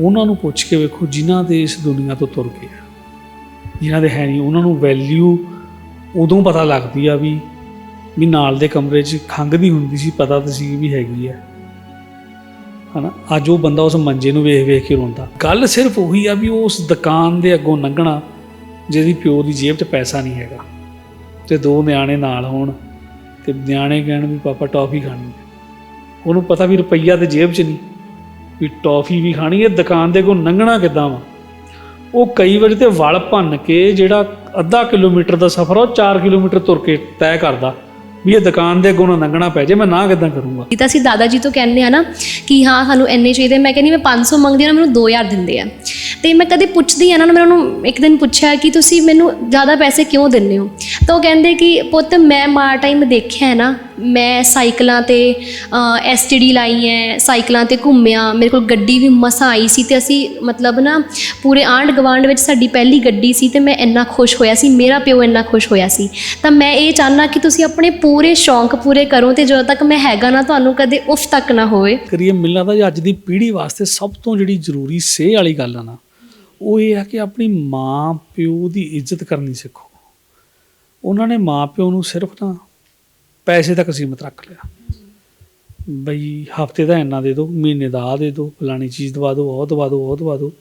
ਉਹਨਾਂ ਨੂੰ ਪੁੱਛ ਕੇ ਵੇਖੋ ਜਿਨ੍ਹਾਂ ਦੇ ਇਸ ਦੁਨੀਆ ਤੋਂ ਤੁਰ ਗਏ ਆ। ਜਿਨ੍ਹਾਂ ਦੇ ਹੈ ਨਹੀਂ, ਉਹਨਾਂ ਨੂੰ ਵੈਲਿਊ ਉਦੋਂ ਪਤਾ ਲੱਗਦੀ ਆ ਵੀ ਵੀ ਨਾਲ ਦੇ ਕਮਰੇ 'ਚ ਖੰਘਦੀ ਹੁੰਦੀ ਸੀ, ਪਤਾ ਤਾਂ ਸੀ ਵੀ ਹੈਗੀ ਆ। ਹਨਾ? ਅੱਜ ਉਹ ਬੰਦਾ ਉਸ ਮੰਜੇ ਨੂੰ ਵੇਖ ਵੇਖ ਕੇ ਰੋਂਦਾ। ਗੱਲ ਸਿਰਫ ਉਹੀ ਆ ਵੀ ਉਹ ਉਸ ਦੁਕਾਨ ਦੇ ਅੱਗੋਂ ਲੰਘਣਾ, ਜਿਹਦੀ ਪਿਓ ਦੀ ਜੇਬ 'ਚ ਪੈਸਾ ਨਹੀਂ ਹੈਗਾ। ਤੇ ਦੋ ਨਿਆਣੇ ਨਾਲ ਹੋਣ ਤੇ ਨਿਆਣੇ ਕਹਿਣ ਵੀ, ਪਾਪਾ, ਟੌਫੀ ਖਾਣੀ ਉਹਨੂੰ ਪਤਾ ਵੀ ਰੁਪਈਆ ਤੇ ਜੇਬ 'ਚ ਨਹੀਂ। ਵੀ ਟੌਫੀ ਵੀ ਖਾਣੀ ਹੈ, ਦੁਕਾਨ ਦੇ ਕੋਲ ਲੰਘਣਾ ਕਿੱਦਾਂ ਵਾ? ਉਹ ਕਈ ਵਾਰੀ ਤੇ ਵਲ ਭੰਨ ਕੇ ਜਿਹੜਾ ਅੱਧਾ ਕਿਲੋਮੀਟਰ ਦਾ ਸਫ਼ਰ ਆ, ਉਹ 4 ਕਿਲੋਮੀਟਰ ਤੁਰ ਕੇ ਤੈਅ ਕਰਦਾ। ਵੀ ਇਹ ਦੁਕਾਨ ਦੇ ਅੱਗੋਂ ਲੰਘਣਾ ਪੈ ਜੇ ਮੈਂ ਨਾ ਕਿੱਦਾਂ ਕਰੂੰਗਾ? ਇਹ ਤਾਂ ਅਸੀਂ ਦਾਦਾ ਜੀ ਤੋਂ ਕਹਿੰਦੇ ਆ ਨਾ ਕਿ ਹਾਂ, ਸਾਨੂੰ ਇੰਨੇ ਚਾਹੀਦੇ ਮੈਂ ਕਹਿੰਦੀ ਮੈਂ 500 ਮੰਗਦੀ ਹਾਂ ਨਾ ਮੈਨੂੰ 2000 ਦਿੰਦੇ ਆ। ਤੇ ਮੈਂ ਕਦੇ ਪੁੱਛਦੀ ਆ ਨਾ ਮੈਂ ਉਹਨੂੰ ਇੱਕ ਦਿਨ ਪੁੱਛਿਆ ਕਿ ਤੁਸੀਂ ਮੈਨੂੰ ਜ਼ਿਆਦਾ ਪੈਸੇ ਕਿਉਂ ਦਿੰਦੇ ਹੋ? ਤਾਂ ਉਹ ਕਹਿੰਦੇ ਕਿ ਪੁੱਤ, ਮੈਂ ਮਾਰ ਟਾਈਮ ਦੇਖਿਆ ਹੈ ਨਾ, ਮੈਂ ਸਾਈਕਲਾਂ ਤੇ ਐਸਟੀਡੀ ਲਾਈ ਹੈ, ਸਾਈਕਲਾਂ ਤੇ ਘੁੰਮਿਆ, ਮੇਰੇ ਕੋਲ ਗੱਡੀ ਵੀ ਮਸਾਂ ਆਈ ਸੀ ਤੇ ਅਸੀਂ ਮਤਲਬ ਨਾ ਪੂਰੇ ਆਂਢ ਗਵਾਂਢ ਵਿੱਚ ਸਾਡੀ ਪਹਿਲੀ ਗੱਡੀ ਸੀ ਤੇ ਮੈਂ ਇੰਨਾ ਖੁਸ਼ ਹੋਇਆ ਸੀ, ਮੇਰਾ ਪਿਓ ਇੰਨਾ ਖੁਸ਼ ਹੋਇਆ ਸੀ। ਤਾਂ ਮੈਂ ਇਹ ਚਾਹਨਾ ਕਿ ਤੁਸੀਂ ਆਪਣੇ ਪੂਰੇ ਸ਼ੌਂਕ ਪੂਰੇ ਕਰੋ ਤੇ ਜਦੋਂ ਤੱਕ ਮੈਂ ਹੈਗਾ ਨਾ ਤੁਹਾਨੂੰ ਕਦੇ ਉਫ ਤੱਕ ਨਾ ਹੋਵੇ। ਕਰੀਏ ਮਿਲਣਾ ਤਾਂ ਅੱਜ ਦੀ ਪੀੜ੍ਹੀ ਵਾਸਤੇ ਸਭ ਤੋਂ ਜਿਹੜੀ ਜ਼ਰੂਰੀ ਸੇਹ ਵਾਲੀ ਗੱਲ ਆ ਨਾ, ਉਹ ਇਹ ਆ ਕਿ ਆਪਣੀ ਮਾਂ ਪਿਓ ਦੀ ਇੱਜ਼ਤ ਕਰਨੀ ਸਿੱਖੋ। ਉਹਨਾਂ ਨੇ ਮਾਂ ਪਿਓ ਨੂੰ ਸਿਰਫ ਨਾ ਪੈਸੇ ਤੱਕ ਸੀਮਤ ਰੱਖ ਲਿਆ। ਬਈ ਹਫ਼ਤੇ ਦਾ ਇੰਨਾ ਦੇ ਦਿਓ, ਮਹੀਨੇ ਦਾ ਆ ਦੇ ਦਿਓ, ਫਲਾਣੀ ਚੀਜ਼ ਦਵਾ ਦਿਓ, ਉਹ ਦਵਾ ਦਿਓ, ਉਹ ਦਵਾ ਦਿਓ।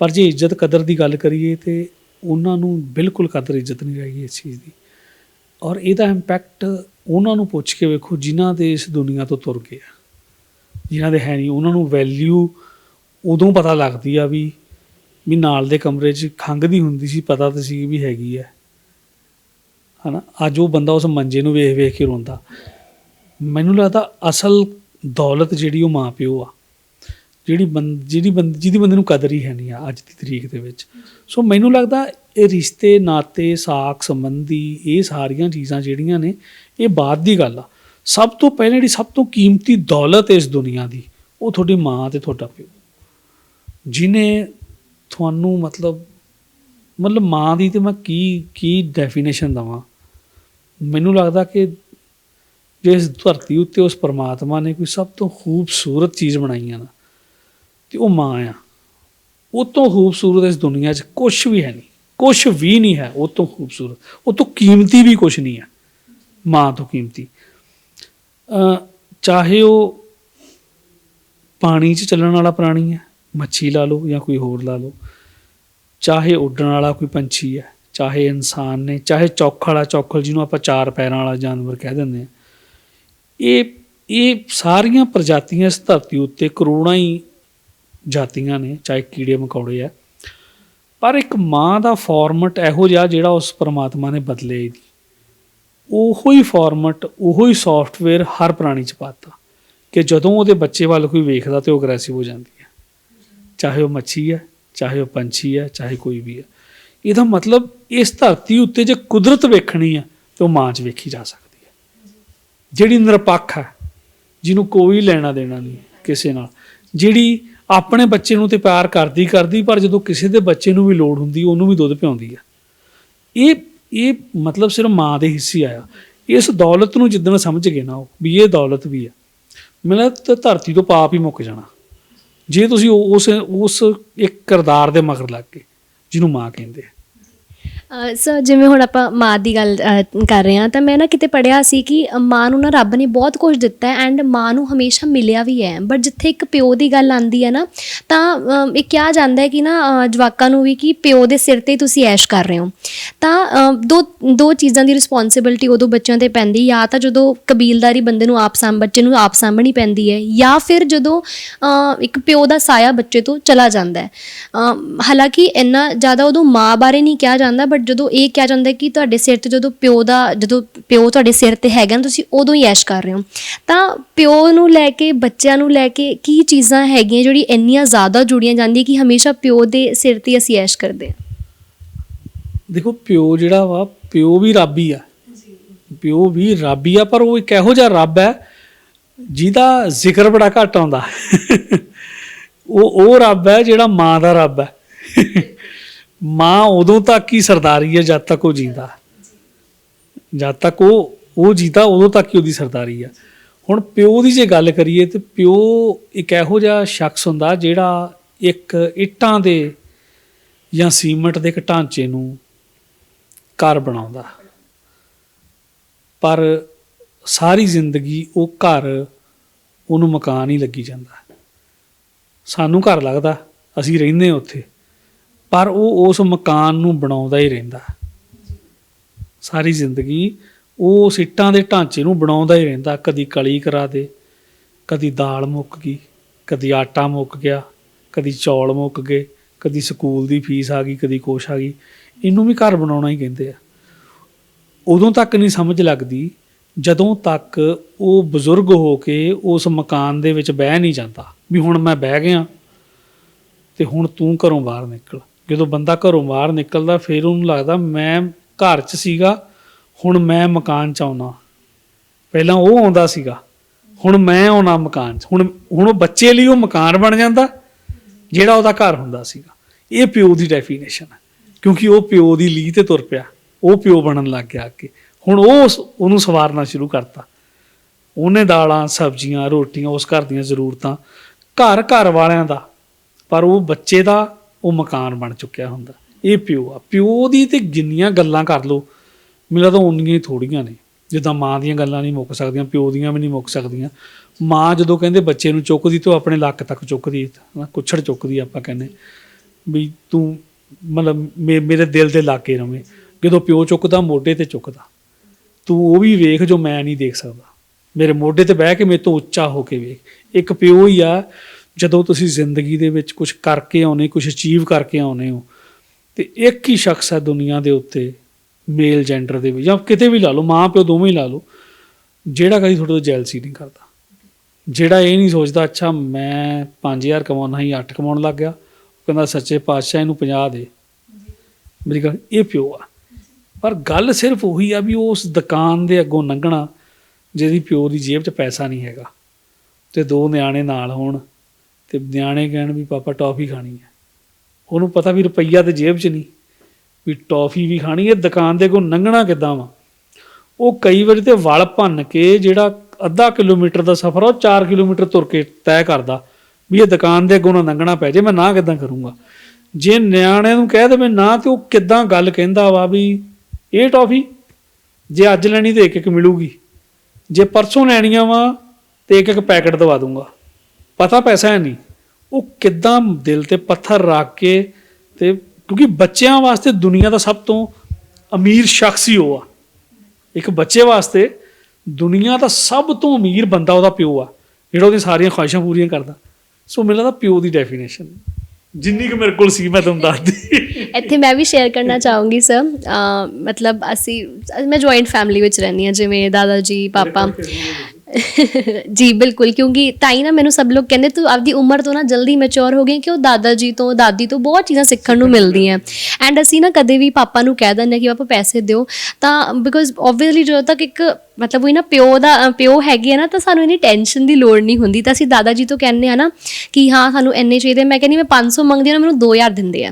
ਪਰ ਜੇ ਇੱਜ਼ਤ ਕਦਰ ਦੀ ਗੱਲ ਕਰੀਏ ਤੇ ਉਹਨਾਂ ਨੂੰ ਬਿਲਕੁਲ ਕਦਰ ਇੱਜ਼ਤ ਨਹੀਂ ਰਹੀ ਇਸ ਚੀਜ਼ ਦੀ। ਔਰ ਇਹਦਾ ਇੰਪੈਕਟ ਉਹਨਾਂ ਨੂੰ ਪੁੱਛ ਕੇ ਵੇਖੋ, ਜਿਨ੍ਹਾਂ ਦੇ ਇਸ ਦੁਨੀਆ ਤੋਂ ਤੁਰ ਗਏ ਆ। ਜਿਨ੍ਹਾਂ ਦੇ ਹੈ ਨਹੀਂ, ਉਹਨਾਂ ਨੂੰ ਵੈਲਿਊ ਉਦੋਂ ਪਤਾ ਲੱਗਦੀ ਆ ਵੀ ਵੀ ਨਾਲ ਦੇ ਕਮਰੇ 'ਚ ਖੰਘਦੀ ਹੁੰਦੀ ਸੀ, ਪਤਾ ਤਾਂ ਸੀ ਵੀ ਹੈਗੀ ਆ। ਹਨਾ? ਅੱਜ ਉਹ ਬੰਦਾ ਉਸ ਮੰਜੇ ਨੂੰ ਵੇਖ ਵੇਖ ਕੇ ਰੋਂਦਾ। ਮੈਨੂੰ ਲੱਗਦਾ ਅਸਲ ਦੌਲਤ ਜਿਹੜੀ ਉਹ ਮਾਂ ਪਿਓ ਆ। ਜਿਹੜੀ ਬੰਦ ਜਿਹੜੀ ਬੰਦ ਜਿਹਦੀ ਬੰਦੇ ਨੂੰ ਕਦਰ ਹੀ ਹੈ ਨਹੀਂ ਆ ਅੱਜ ਦੀ ਤਰੀਕ ਦੇ ਵਿੱਚ। ਸੋ ਮੈਨੂੰ ਲੱਗਦਾ ਇਹ ਰਿਸ਼ਤੇ, ਨਾਤੇ, ਸਾਖ ਸੰਬੰਧੀ ਇਹ ਸਾਰੀਆਂ ਚੀਜ਼ਾਂ ਜਿਹੜੀਆਂ ਨੇ, ਇਹ ਬਾਅਦ ਦੀ ਗੱਲ ਆ। ਸਭ ਤੋਂ ਪਹਿਲਾਂ ਜਿਹੜੀ ਸਭ ਤੋਂ ਕੀਮਤੀ ਦੌਲਤ ਇਸ ਦੁਨੀਆ ਦੀ, ਉਹ ਤੁਹਾਡੀ ਮਾਂ ਤੇ ਤੁਹਾਡਾ ਪਿਓ। ਜਿਨੇ ਤੁਹਾਨੂੰ ਮਤਲਬ ਮਤਲਬ ਮਾਂ ਦੀ ਤੇ ਮੈਂ ਕੀ ਕੀ ਡੈਫੀਨੇਸ਼ਨ ਦਵਾਂ? ਮੈਨੂੰ ਲੱਗਦਾ ਕਿ ਜਿਸ ਧਰਤੀ ਉੱਤੇ ਉਸ ਪਰਮਾਤਮਾ ਨੇ ਕੋਈ ਸਭ ਤੋਂ ਖੂਬਸੂਰਤ ਚੀਜ਼ ਬਣਾਈ ਆ ਨਾ, ਤੇ ਉਹ ਮਾਂ ਆ। ਉਹ ਤੋਂ ਖੂਬਸੂਰਤ ਇਸ ਦੁਨੀਆ 'ਚ ਕੁਝ ਵੀ ਹੈ ਨਹੀਂ। ਕੁਝ ਵੀ ਨਹੀਂ ਹੈ, ਉਹ ਤੋਂ ਖੂਬਸੂਰਤ, ਉਹ ਤੋਂ ਕੀਮਤੀ ਵੀ ਕੁਝ ਨਹੀਂ ਹੈ, ਮਾਂ ਤੋਂ ਕੀਮਤੀ। ਚਾਹੇ ਉਹ ਪਾਣੀ 'ਚ ਚੱਲਣ ਵਾਲਾ ਪ੍ਰਾਣੀ ਹੈ, ਮੱਛੀ ਲਾ ਲਓ ਜਾਂ ਕੋਈ ਹੋਰ ਲਾ ਲਓ, ਚਾਹੇ ਉੱਡਣ ਵਾਲਾ ਕੋਈ ਪੰਛੀ ਹੈ, ਚਾਹੇ ਇਨਸਾਨ ਨੇ, ਚਾਹੇ ਚੌਖਲ ਵਾਲਾ ਚੌਖਲ ਜਿਹਨੂੰ ਆਪਾਂ ਚਾਰ ਪੈਰਾਂ ਵਾਲਾ ਜਾਨਵਰ ਕਹਿ ਦਿੰਦੇ ਆ ਇਹ ਇਹ ਸਾਰੀਆਂ ਪ੍ਰਜਾਤੀਆਂ ਇਸ ਧਰਤੀ ਉੱਤੇ ਕਰੋੜਾਂ ਹੀ ਜਾਤੀਆਂ ਨੇ, ਚਾਹੇ ਕੀੜੇ ਮਕੌੜੇ ਆ ਪਰ ਇੱਕ ਮਾਂ ਦਾ ਫਾਰਮੈਟ ਇਹੋ ਜਿਹਾ ਜਿਹੜਾ ਉਸ ਪਰਮਾਤਮਾ ਨੇ ਬਦਲੇ ਹੀ ਨਹੀਂ। ਉਹੋ ਹੀ ਫਾਰਮੈਟ ਉਹੋ ਹੀ ਸੌਫਟਵੇਅਰ ਹਰ ਪ੍ਰਾਣੀ ਚ ਪਾਤਾ ਕਿ ਜਦੋਂ ਉਹਦੇ ਬੱਚੇ ਵੱਲ ਕੋਈ ਵੇਖਦਾ ਤੇ ਉਹ ਅਗਰੈਸਿਵ ਹੋ ਜਾਂਦੀ ਹੈ। ਚਾਹੇ ਉਹ ਮੱਛੀ ਹੈ, ਚਾਹੇ ਉਹ ਪੰਛੀ ਹੈ, ਚਾਹੇ ਕੋਈ ਵੀ ਹੈ। ਇਹਦਾ ਮਤਲਬ ਇਸ ਧਰਤੀ ਉੱਤੇ ਜੇ ਕੁਦਰਤ ਵੇਖਣੀ ਹੈ ਤੇ ਉਹ ਮਾਂ 'ਚ ਵੇਖੀ ਜਾ ਸਕਦੀ ਹੈ। ਜਿਹੜੀ ਨਿਰਪੱਖ ਹੈ, ਜਿਹਨੂੰ ਕੋਈ ਲੈਣਾ ਦੇਣਾ ਨਹੀਂ ਕਿਸੇ ਨਾਲ। ਜਿਹੜੀ ਆਪਣੇ ਬੱਚੇ ਨੂੰ ਤੇ ਪਿਆਰ ਕਰਦੀ ਕਰਦੀ, ਪਰ ਜਦੋਂ ਕਿਸੇ ਦੇ ਬੱਚੇ ਨੂੰ ਵੀ ਲੋੜ ਹੁੰਦੀ, ਉਹਨੂੰ ਵੀ ਦੁੱਧ ਪਿਆਉਂਦੀ ਹੈ ਇਹ ਇਹ ਮਤਲਬ ਸਿਰਫ ਮਾਂ ਦੇ ਹਿੱਸੇ ਆਇਆ। ਇਸ ਦੌਲਤ ਨੂੰ ਜਿੱਦਣ ਸਮਝ ਗਏ ਨਾ ਉਹ, ਵੀ ਇਹ ਦੌਲਤ ਵੀ ਹੈ ਮੈਨੂੰ ਤਾਂ ਧਰਤੀ ਤੋਂ ਪਾਪ ਹੀ ਮੁੱਕ ਜਾਣਾ। ਜੇ ਤੁਸੀਂ ਉਸ ਉਸ ਇੱਕ ਕਿਰਦਾਰ ਦੇ ਮਗਰ ਲੱਗ ਗਏ, ਜਿਹਨੂੰ ਮਾਂ ਕਹਿੰਦੇ ਆ। ਸਰ ਜਿਵੇਂ ਹੁਣ ਆਪਾਂ ਮਾਂ ਦੀ ਗੱਲ ਅ, ਕਰ ਰਹੇ ਹਾਂ ਤਾਂ ਮੈਂ ਨਾ ਕਿਤੇ ਪੜਿਆ ਸੀ ਕਿ ਮਾਂ ਨੂੰ ਨਾ ਰੱਬ ਨੇ ਬਹੁਤ ਕੁਝ ਦਿੱਤਾ ਹੈ ਐਂਡ ਮਾਂ ਨੂੰ ਹਮੇਸ਼ਾ ਮਿਲਿਆ ਵੀ ਹੈ। ਬਟ ਜਿੱਥੇ ਇੱਕ ਪਿਓ ਦੀ ਗੱਲ ਆਉਂਦੀ ਹੈ ਨਾ ਤਾਂ ਅ, ਇਹ ਕਿਹਾ ਜਾਂਦਾ ਹੈ ਕਿ ਨਾ ਅ, ਜਵਾਕਾਂ ਨੂੰ ਵੀ ਕਿ ਪਿਓ ਦੇ ਸਿਰ ਤੇ ਹੀ ਤੁਸੀਂ ਐਸ਼ ਕਰ ਰਹੇ ਹੋ। ਤਾਂ ਅ, ਦੋ ਦੋ ਚੀਜ਼ਾਂ ਦੀ ਰਿਸਪੌਂਸਿਬਿਲਟੀ ਉਦੋਂ ਬੱਚਿਆਂ ਤੇ ਪੈਂਦੀ ਜਾਂ ਤਾਂ ਜਦੋਂ ਕਬੀਲਦਾਰੀ ਬੰਦੇ ਨੂੰ ਆਪ ਸਾਂਭ ਬੱਚੇ ਨੂੰ ਆਪ ਸਾਂਭਣੀ ਪੈਂਦੀ ਹੈ ਜਾਂ ਫਿਰ ਜਦੋਂ ਅ, ਇੱਕ ਪਿਓ ਦਾ ਸਾਇਆ ਬੱਚੇ ਤੋਂ ਚਲਾ ਜਾਂਦਾ ਹੈ। ਅ, ਹਾਲਾਂਕਿ ਇੰਨਾ ਜ਼ਿਆਦਾ ਉਦੋਂ ਮਾਂ ਬਾਰੇ ਨਹੀਂ ਕਿਹਾ ਜਾਂਦਾ ਬਟ ਜਦੋਂ ਇਹ ਕਿਹਾ ਜਾਂਦਾ ਕਿ ਤੁਹਾਡੇ ਸਿਰ ਤੇ ਜਦੋਂ ਪਿਓ ਦਾ, ਜਦੋਂ ਪਿਓ ਤੁਹਾਡੇ ਸਿਰ ਤੇ ਹੈਗਾ ਨਾ, ਤੁਸੀਂ ਉਦੋਂ ਹੀ ਐਸ਼ ਕਰ ਰਹੇ ਹੋ। ਤਾਂ ਪਿਓ ਨੂੰ ਲੈ ਕੇ, ਬੱਚਿਆਂ ਨੂੰ ਲੈ ਕੇ ਕੀ ਚੀਜ਼ਾਂ ਹੈਗੀਆਂ ਜਿਹੜੀ ਇੰਨੀਆਂ ਜ਼ਿਆਦਾ ਜੁੜੀਆਂ ਜਾਂਦੀਆਂ ਕਿ ਹਮੇਸ਼ਾ ਪਿਓ ਦੇ ਸਿਰ ਤੇ ਅਸੀਂ ਐਸ਼ ਕਰਦੇ ਹਾਂ? ਦੇਖੋ, ਪਿਓ ਜਿਹੜਾ ਵਾ, ਪਿਓ ਵੀ ਰੱਬ ਹੀ ਆ। ਪਿਓ ਵੀ ਰੱਬ ਹੀ ਆ, ਪਰ ਉਹ ਇੱਕ ਇਹੋ ਜਿਹਾ ਰੱਬ ਹੈ ਜਿਹਦਾ ਜ਼ਿਕਰ ਬੜਾ ਘੱਟ ਆਉਂਦਾ। ਉਹ ਉਹ ਰੱਬ ਹੈ ਜਿਹੜਾ ਮਾਂ ਦਾ ਰੱਬ ਹੈ। ਮਾਂ ਉਦੋਂ ਤੱਕ ਹੀ ਸਰਦਾਰੀ ਹੈ ਜਦ ਤੱਕ ਉਹ ਜਿੰਦਾ। ਜਦ ਤੱਕ ਉਹ ਉਹ ਜੀਤਾ ਉਦੋਂ ਤੱਕ ਹੀ ਉਹਦੀ ਸਰਦਾਰੀ ਆ ਹੁਣ ਪਿਓ ਦੀ ਜੇ ਗੱਲ ਕਰੀਏ ਤੇ ਪਿਓ ਇੱਕ ਇਹੋ ਜਿਹਾ ਸ਼ਖਸ ਹੁੰਦਾ ਜਿਹੜਾ ਇੱਕ ਇੱਟਾਂ ਦੇ ਜਾਂ ਸੀਮੈਂਟ ਦੇ ਇੱਕ ਢਾਂਚੇ ਨੂੰ ਘਰ ਬਣਾਉਂਦਾ। ਪਰ ਸਾਰੀ ਜ਼ਿੰਦਗੀ ਉਹ ਘਰ ਉਹਨੂੰ ਮਕਾਨ ਹੀ ਲੱਗੀ ਜਾਂਦਾ। ਸਾਨੂੰ ਘਰ ਲੱਗਦਾ, ਅਸੀਂ ਰਹਿੰਦੇ ਹਾਂ ਉੱਥੇ। ਪਰ ਉਹ ਉਸ ਮਕਾਨ ਨੂੰ ਬਣਾਉਂਦਾ ਹੀ ਰਹਿੰਦਾ। ਸਾਰੀ ਜ਼ਿੰਦਗੀ ਉਹ ਸਿੱਟਾਂ ਦੇ ਢਾਂਚੇ ਨੂੰ ਬਣਾਉਂਦਾ ਹੀ ਰਹਿੰਦਾ। ਕਦੀ ਕਲੀ ਕਰਾ ਦੇ, ਕਦੀ ਦਾਲ ਮੁੱਕ ਗਈ, ਕਦੀ ਆਟਾ ਮੁੱਕ ਗਿਆ, ਕਦੀ ਚੌਲ ਮੁੱਕ ਗਏ, ਕਦੀ ਸਕੂਲ ਦੀ ਫੀਸ ਆ ਗਈ, ਕਦੀ ਕੁਛ ਆ ਗਈ। ਇਹਨੂੰ ਵੀ ਘਰ ਬਣਾਉਣਾ ਹੀ ਕਹਿੰਦੇ ਆ। ਉਦੋਂ ਤੱਕ ਨਹੀਂ ਸਮਝ ਲੱਗਦੀ ਜਦੋਂ ਤੱਕ ਉਹ ਬਜ਼ੁਰਗ ਹੋ ਕੇ ਉਸ ਮਕਾਨ ਦੇ ਵਿੱਚ ਬਹਿ ਨਹੀਂ ਜਾਂਦਾ ਵੀ ਹੁਣ ਮੈਂ ਬਹਿ ਗਿਆ ਤੇ ਹੁਣ ਤੂੰ ਘਰੋਂ ਬਾਹਰ ਨਿਕਲ। ਜਦੋਂ ਬੰਦਾ ਘਰੋਂ ਬਾਹਰ ਨਿਕਲਦਾ, ਫਿਰ ਉਹਨੂੰ ਲੱਗਦਾ ਮੈਂ ਘਰ 'ਚ ਸੀਗਾ, ਹੁਣ ਮੈਂ ਮਕਾਨ 'ਚ ਆਉਣਾ। ਪਹਿਲਾਂ ਉਹ ਆਉਂਦਾ ਸੀਗਾ, ਹੁਣ ਮੈਂ ਆਉਣਾ ਮਕਾਨ 'ਚ। ਹੁਣ ਹੁਣ ਉਹ ਬੱਚੇ ਲਈ ਉਹ ਮਕਾਨ ਬਣ ਜਾਂਦਾ, ਜਿਹੜਾ ਉਹਦਾ ਘਰ ਹੁੰਦਾ ਸੀਗਾ। ਇਹ ਪਿਓ ਦੀ ਡੈਫੀਨੇਸ਼ਨ ਹੈ, ਕਿਉਂਕਿ ਉਹ ਪਿਓ ਦੀ ਲੀਹ ਤੇ ਤੁਰ ਪਿਆ। ਉਹ ਪਿਓ ਬਣਨ ਲੱਗ ਗਿਆ ਅੱਗੇ। ਹੁਣ ਉਹ ਉਸ- ਉਹਨੂੰ ਸਵਾਰਨਾ ਸ਼ੁਰੂ ਕਰਤਾ। ਉਹਨੇ ਦਾਲਾਂ, ਸਬਜ਼ੀਆਂ, ਰੋਟੀਆਂ, ਉਸ ਘਰ ਦੀਆਂ ਜ਼ਰੂਰਤਾਂ ਘਰ ਘਰ ਵਾਲਿਆਂ ਦਾ, ਪਰ ਉਹ ਬੱਚੇ ਦਾ ਉਹ ਮਕਾਨ ਬਣ ਚੁੱਕਿਆ ਹੁੰਦਾ। ਇਹ ਪਿਓ ਆ। ਪਿਓ ਦੀ ਤੇ ਜਿੰਨੀਆਂ ਗੱਲਾਂ ਕਰ ਲੋ ਮੇਰਾ ਤਾਂ ਉਨੀਆਂ ਹੀ ਥੋੜੀਆਂ ਨੇ। ਜਿੱਦਾਂ ਮਾਂ ਦੀਆਂ ਗੱਲਾਂ ਨਹੀਂ ਮੁੱਕ ਸਕਦੀਆਂ, ਪਿਓ ਦੀਆਂ ਵੀ ਨਹੀਂ ਮੁੱਕ ਸਕਦੀਆਂ। ਮਾਂ ਜਦੋਂ ਕਹਿੰਦੇ ਬੱਚੇ ਨੂੰ ਚੁੱਕਦੀ ਤੇ ਉਹ ਆਪਣੇ ਲੱਕ ਤੱਕ ਚੁੱਕਦੀ, ਹਨਾ, ਕੁੱਛੜ ਚੁੱਕਦੀ ਆਪਾਂ ਕਹਿੰਦੇ। ਵੀ ਤੂੰ ਮਤਲਬ ਮੇ- ਮੇਰੇ ਦਿਲ ਦੇ ਲਾਗੇ ਰਵੇਂ। ਜਦੋਂ ਪਿਓ ਚੁੱਕਦਾ, ਮੋਢੇ ਤੇ ਚੁੱਕਦਾ। ਤੂੰ ਉਹ ਵੀ ਵੇਖ ਜੋ ਮੈਂ ਨਹੀਂ ਦੇਖ ਸਕਦਾ। ਮੇਰੇ ਮੋਢੇ ਤੇ ਬਹਿ ਕੇ ਮੇਰੇ ਤੋਂ ਉੱਚਾ ਹੋ ਕੇ ਵੇਖ। ਇੱਕ ਪਿਓ ਹੀ ਆ ਜਦੋਂ ਤੁਸੀਂ ਜ਼ਿੰਦਗੀ ਦੇ ਵਿੱਚ ਕੁਝ ਕਰਕੇ ਆਉਨੇ ਕੁਝ ਅਚੀਵ ਕਰਕੇ ਆਉਨੇ ਹੋ, ਤੇ ਇੱਕ ਹੀ ਸ਼ਖਸ ਹੈ ਦੁਨੀਆ ਦੇ ਉੱਤੇ ਮੇਲ ਜੈਂਡਰ ਦੇ ਵਿੱਚ, ਜਾਂ ਕਿਤੇ ਵੀ ਲਾ ਲਓ, ਮਾਂ ਪਿਓ ਦੋਵੇਂ ਹੀ ਲਾ ਲਓ, ਜਿਹੜਾ ਕਦੀ ਤੁਹਾਡੇ ਤੋਂ ਜੈਲਸੀ ਨਹੀਂ ਕਰਦਾ। ਜਿਹੜਾ ਇਹ ਨਹੀਂ ਸੋਚਦਾ, ਅੱਛਾ, ਮੈਂ 5000 ਕਮਾਉਣਾ ਹੀ 8 ਕਮਾਉਣ ਲੱਗ ਗਿਆ, ਉਹ ਕਹਿੰਦਾ, ਸੱਚੇ ਪਾਤਸ਼ਾਹ, ਇਹਨੂੰ 50 ਦੇ। ਮੇਰੀ ਗੱਲ, ਇਹ ਪਿਓ ਆ। ਪਰ ਗੱਲ ਸਿਰਫ ਉਹੀ ਆ ਵੀ ਉਸ ਦੁਕਾਨ ਦੇ ਅੱਗੋਂ ਲੰਘਣਾ ਜਿਹਦੀ ਪਿਓ ਦੀ ਜੇਬ 'ਚ ਪੈਸਾ ਨਹੀਂ ਹੈਗਾ, ਤੇ ਦੋ ਨਿਆਣੇ ਨਾਲ ਹੋਣ ਤੇ ਨਿਆਣੇ ਕਹਿਣ ਵੀ ਪਾਪਾ ਟੌਫੀ ਖਾਣੀ ਹੈ। ਉਹਨੂੰ ਪਤਾ ਵੀ ਰੁਪਈਆ ਤੇ ਜੇਬ 'ਚ ਨਹੀਂ, ਵੀ ਟੌਫੀ ਵੀ ਖਾਣੀ ਹੈ, ਦੁਕਾਨ ਦੇ ਅੱਗੋਂ ਲੰਘਣਾ ਕਿੱਦਾਂ ਵਾ। ਉਹ ਕਈ ਵਾਰੀ ਤੇ ਵਲ ਭੰਨ ਕੇ ਜਿਹੜਾ ਅੱਧਾ ਕਿਲੋਮੀਟਰ ਦਾ ਸਫ਼ਰ ਆ, ਉਹ 4 ਕਿਲੋਮੀਟਰ ਤੁਰ ਕੇ ਤੈਅ ਕਰਦਾ ਵੀ ਇਹ ਦੁਕਾਨ ਦੇ ਅੱਗੋਂ ਨਾ ਲੰਘਣਾ ਪੈ ਜੇ, ਮੈਂ ਨਾ ਕਿੱਦਾਂ ਕਰੂੰਗਾ। ਜੇ ਨਿਆਣਿਆਂ ਨੂੰ ਕਹਿ ਦੇਵੇ ਨਾ, ਤੇ ਉਹ ਕਿੱਦਾਂ ਗੱਲ ਕਹਿੰਦਾ ਵਾ ਵੀ ਇਹ ਟੌਫੀ ਜੇ ਅੱਜ ਲੈਣੀ ਤੇ ਇੱਕ ਇੱਕ ਮਿਲੂਗੀ, ਜੇ ਪਰਸੋਂ ਲੈਣੀਆਂ ਵਾ ਤੇ ਇੱਕ ਇੱਕ ਪੈਕਟ ਦਵਾ ਦੂੰਗਾ। ਪਤਾ ਪੈਸਾ ਹੈ ਨਹੀਂ। ਉਹ ਕਿੱਦਾਂ ਦਿਲ ਤੇ ਪੱਥਰ ਰੱਖ ਕੇ ਤੇ ਕਿਉਂਕਿ ਬੱਚਿਆਂ ਵਾਸਤੇ ਦੁਨੀਆ ਦਾ ਸਭ ਤੋਂ ਅਮੀਰ ਸ਼ਖਸ ਹੀ ਉਹ ਆ। ਇੱਕ ਬੱਚੇ ਵਾਸਤੇ ਦੁਨੀਆ ਦਾ ਸਭ ਤੋਂ ਅਮੀਰ ਬੰਦਾ ਉਹਦਾ ਪਿਓ ਆ ਜਿਹੜਾ ਉਹਦੀਆਂ ਸਾਰੀਆਂ ਖੁਆਇਸ਼ਾਂ ਪੂਰੀਆਂ ਕਰਦਾ। ਸੋ ਮੈਨੂੰ ਲੱਗਦਾ ਪਿਓ ਦੀ ਡੈਫੀਨੇਸ਼ਨ ਜਿੰਨੀ ਕੁ ਮੇਰੇ ਕੋਲ ਸੀ ਮੈਂ ਤੁਹਾਨੂੰ ਦੱਸਦੀ ਇੱਥੇ ਮੈਂ ਵੀ ਸ਼ੇਅਰ ਕਰਨਾ ਚਾਹੂੰਗੀ ਸਰ ਮਤਲਬ ਅਸੀਂ ਮੈਂ ਜੁਆਇੰਟ ਫੈਮਿਲੀ ਵਿੱਚ ਰਹਿੰਦੀ ਹਾਂ ਜਿਵੇਂ ਦਾਦਾ ਜੀ ਪਾਪਾ। ਜੀ ਬਿਲਕੁਲ ਕਿਉਂਕਿ ਤਾਂ ਹੀ ਨਾ ਮੈਨੂੰ ਸਭ ਲੋਕ ਕਹਿੰਦੇ ਤੂੰ ਆਪਦੀ ਉਮਰ ਤੋਂ ਨਾ ਜਲਦੀ ਮੈਚੁਰ ਹੋ ਗਈ ਕਿ ਉਹ ਦਾਦਾ ਜੀ ਤੋਂ ਦਾਦੀ ਤੋਂ ਬਹੁਤ ਚੀਜ਼ਾਂ ਸਿੱਖਣ ਨੂੰ ਮਿਲਦੀਆਂ ਐਂਡ ਅਸੀਂ ਨਾ ਕਦੇ ਵੀ ਪਾਪਾ ਨੂੰ ਕਹਿ ਦਿੰਦੇ ਕਿ ਪਾਪਾ ਪੈਸੇ ਦਿਓ। ਤਾਂ ਬਿਕੋਜ਼ ਆਬਵੀਅਸਲੀ ਜਦੋਂ ਤੱਕ ਇੱਕ ਮਤਲਬ ਉਹ ਨਾ ਪਿਓ ਦਾ ਪਿਓ ਹੈਗੇ ਆ ਨਾ ਤਾਂ ਸਾਨੂੰ ਇਨੀ ਟੈਨਸ਼ਨ ਦੀ ਲੋੜ ਨਹੀਂ ਹੁੰਦੀ। ਤਾਂ ਅਸੀਂ ਦਾਦਾ ਜੀ ਤੋਂ ਕਹਿੰਦੇ ਆ ਨਾ ਕਿ ਹਾਂ ਸਾਨੂੰ ਇੰਨੇ ਚਾਹੀਦੇ ਮੈਂ ਕਹਿੰਦੀ ਮੈਂ 500 ਮੰਗਦੀ ਹਾਂ ਨਾ ਮੈਨੂੰ 2000 ਦਿੰਦੇ ਆ।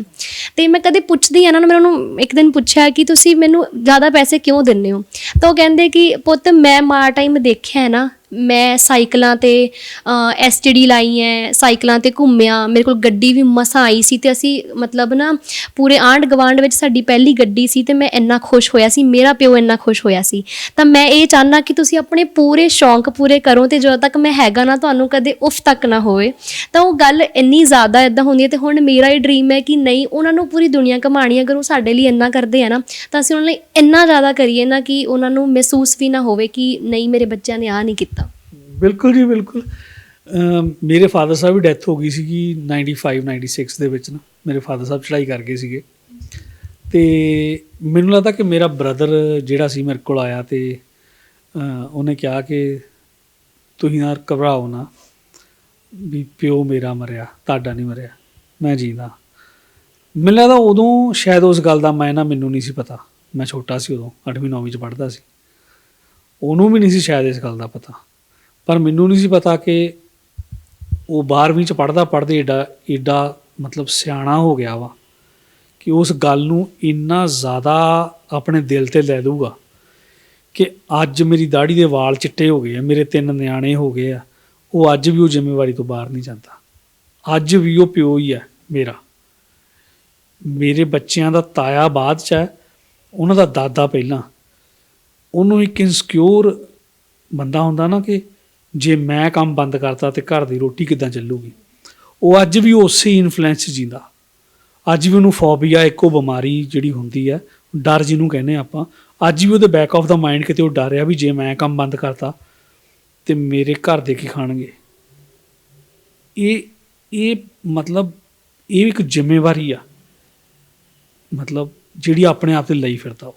ਤੇ ਮੈਂ ਕਦੇ ਪੁੱਛਦੀ ਆ ਨਾ ਮੈਂ ਉਹਨੂੰ ਇੱਕ ਦਿਨ ਪੁੱਛਿਆ ਕਿ ਤੁਸੀਂ ਮੈਨੂੰ ਜ਼ਿਆਦਾ ਪੈਸੇ ਕਿਉਂ ਦਿੰਦੇ ਹੋ? ਤਾਂ ਉਹ ਕਹਿੰਦੇ ਕਿ ਪੁੱਤ ਮੈਂ ਮਾਰ ਟਾਈਮ ਦੇਖਿਆ ਹੈ ਨਾ ਮੈਂ ਸਾਈਕਲਾਂ ਤੇ ਐਸਟੀਡੀ ਲਾਈ ਹੈ ਸਾਈਕਲਾਂ ਤੇ ਘੁੰਮਿਆ, ਮੇਰੇ ਕੋਲ ਗੱਡੀ ਵੀ ਮਸਾਂ ਆਈ ਸੀ ਤੇ ਅਸੀਂ ਮਤਲਬ ਨਾ ਪੂਰੇ ਆਂਢ ਗਵਾਂਢ ਵਿੱਚ ਸਾਡੀ ਪਹਿਲੀ ਗੱਡੀ ਸੀ ਤੇ ਮੈਂ ਇੰਨਾ ਖੁਸ਼ ਹੋਇਆ ਸੀ, ਮੇਰਾ ਪਿਓ ਇੰਨਾ ਖੁਸ਼ ਹੋਇਆ ਸੀ। ਤਾਂ ਮੈਂ ਇਹ ਚਾਹਨਾ ਕਿ ਤੁਸੀਂ ਆਪਣੇ ਪੂਰੇ ਸ਼ੌਂਕ ਪੂਰੇ ਕਰੋ ਤੇ ਜਦੋਂ ਤੱਕ ਮੈਂ ਹੈਗਾ ਨਾ ਤੁਹਾਨੂੰ ਕਦੇ ਉਫ ਤੱਕ ਨਾ ਹੋਵੇ। ਤਾਂ ਉਹ ਗੱਲ ਇੰਨੀ ਜ਼ਿਆਦਾ ਇਦਾਂ ਹੁੰਦੀ ਹੈ ਤੇ ਹੁਣ ਮੇਰਾ ਇਹ ਡ੍ਰੀਮ ਹੈ ਕਿ ਨਹੀਂ, ਉਹਨਾਂ ਨੂੰ ਪੂਰੀ ਦੁਨੀਆ ਘਮਾਣੀ ਅਗਰ ਉਹ ਸਾਡੇ ਲਈ ਇੰਨਾ ਕਰਦੇ ਆ ਨਾ, ਤਾਂ ਅਸੀਂ ਉਹਨਾਂ ਲਈ ਇੰਨਾ ਜ਼ਿਆਦਾ ਕਰੀਏ ਨਾ ਕਿ ਉਹਨਾਂ ਨੂੰ ਮਹਿਸੂਸ ਵੀ ਨਾ ਹੋਵੇ ਕਿ ਨਹੀਂ, ਮੇਰੇ ਬੱਚਿਆਂ ਨੇ ਆ ਨਹੀਂ ਕੀਤਾ। ਬਿਲਕੁਲ ਜੀ, ਬਿਲਕੁਲ। ਮੇਰੇ ਫਾਦਰ ਸਾਹਿਬ ਦੀ ਡੈਥ ਹੋ ਗਈ ਸੀਗੀ 95 96 ਦੇ ਵਿੱਚ ਨਾ। ਮੇਰੇ ਫਾਦਰ ਸਾਹਿਬ ਚੜਾਈ ਕਰ ਗਏ ਸੀਗੇ। ਤੇ ਮੈਨੂੰ ਲੱਗਦਾ ਕਿ ਮੇਰਾ ਬ੍ਰਦਰ ਜਿਹੜਾ ਸੀ ਮੇਰੇ ਕੋਲ ਆਇਆ ਤੇ ਉਹਨੇ ਕਿਹਾ ਕਿ ਤੁਸੀਂ ਨਾ ਘਬਰਾਓ ਨਾ ਵੀ ਪਿਓ ਮੇਰਾ ਮਰਿਆ, ਤੁਹਾਡਾ ਨਹੀਂ ਮਰਿਆ, ਮੈਂ ਜੀਂਦਾ। ਮੈਨੂੰ ਲੱਗਦਾ ਉਦੋਂ ਸ਼ਾਇਦ ਉਸ ਗੱਲ ਦਾ ਮੈਂ ਨਾ ਮੈਨੂੰ ਨਹੀਂ ਸੀ ਪਤਾ। ਮੈਂ ਛੋਟਾ ਸੀ ਉਦੋਂ 8ਵੀਂ 9ਵੀਂ ਚ ਪੜ੍ਹਦਾ ਸੀ। ਉਹਨੂੰ ਵੀ ਨਹੀਂ ਸੀ ਸ਼ਾਇਦ ਇਸ ਗੱਲ ਦਾ ਪਤਾ। ਪਰ ਮੈਨੂੰ ਨਹੀਂ ਸੀ ਪਤਾ ਕਿ ਉਹ 12ਵੀਂ ਚ ਪੜਦਾ ਪੜਦੇ ਏਡਾ ਏਡਾ ਮਤਲਬ ਸਿਆਣਾ ਹੋ ਗਿਆ ਵਾ ਕਿ ਉਸ ਗੱਲ ਨੂੰ ਇੰਨਾ ਜ਼ਿਆਦਾ ਆਪਣੇ ਦਿਲ ਤੇ ਲੈ ਲੂਗਾ ਕਿ ਅੱਜ ਮੇਰੀ ਦਾੜੀ ਦੇ ਵਾਲ ਚਿੱਟੇ ਹੋ ਗਏ ਆ, ਮੇਰੇ ਤਿੰਨ ਨਿਆਣੇ ਹੋ ਗਏ ਆ, ਉਹ ਅੱਜ ਵੀ ਉਹ ਜ਼ਿੰਮੇਵਾਰੀ ਤੋਂ ਬਾਹਰ ਨਹੀਂ ਜਾਂਦਾ। ਅੱਜ ਵੀ ਉਹ ਪਿਓ ਹੀ ਹੈ ਮੇਰਾ। ਮੇਰੇ ਬੱਚਿਆਂ ਦਾ ਤਾਇਆ ਬਾਅਦ ਚ ਹੈ ਉਹਨਾਂ ਦਾ ਦਾਦਾ ਪਹਿਲਾਂ। ਉਹਨੂੰ ਇੱਕ ਇਨਸਿਕਿਉਰ ਬੰਦਾ ਹੁੰਦਾ ਨਾ ਕਿ ਜੇ ਮੈਂ ਕੰਮ ਬੰਦ ਕਰਤਾ ਤੇ ਘਰ ਦੀ ਰੋਟੀ ਕਿੱਦਾਂ ਚੱਲੂਗੀ? ਉਹ ਅੱਜ ਵੀ ਉਸੇ ਇਨਫਲੂਐਂਸ 'ਚ ਜੀਂਦਾ। ਅੱਜ ਵੀ ਉਹਨੂੰ ਫੋਬੀਆ ਇੱਕੋ ਬਿਮਾਰੀ ਜਿਹੜੀ ਹੁੰਦੀ ਹੈ, ਡਰ ਜਿਹਨੂੰ ਕਹਿੰਦੇ ਆਪਾਂ, ਅੱਜ ਵੀ ਉਹਦੇ ਬੈਕ ਆਫ ਦਾ ਮਾਈਂਡ ਕਿਤੇ ਉਹ ਡਰ ਰਿਹਾ ਵੀ ਜੇ ਮੈਂ ਕੰਮ ਬੰਦ ਕਰਤਾ ਤੇ ਮੇਰੇ ਘਰ ਦੇ ਕੀ ਖਾਣਗੇ? ਇਹ ਇਹ ਮਤਲਬ ਇਹ ਇੱਕ ਜ਼ਿੰਮੇਵਾਰੀ ਆ। ਮਤਲਬ ਜਿਹੜੀ ਆਪਣੇ ਆਪ ਤੇ ਲਈ ਫਿਰਦਾ ਉਹ।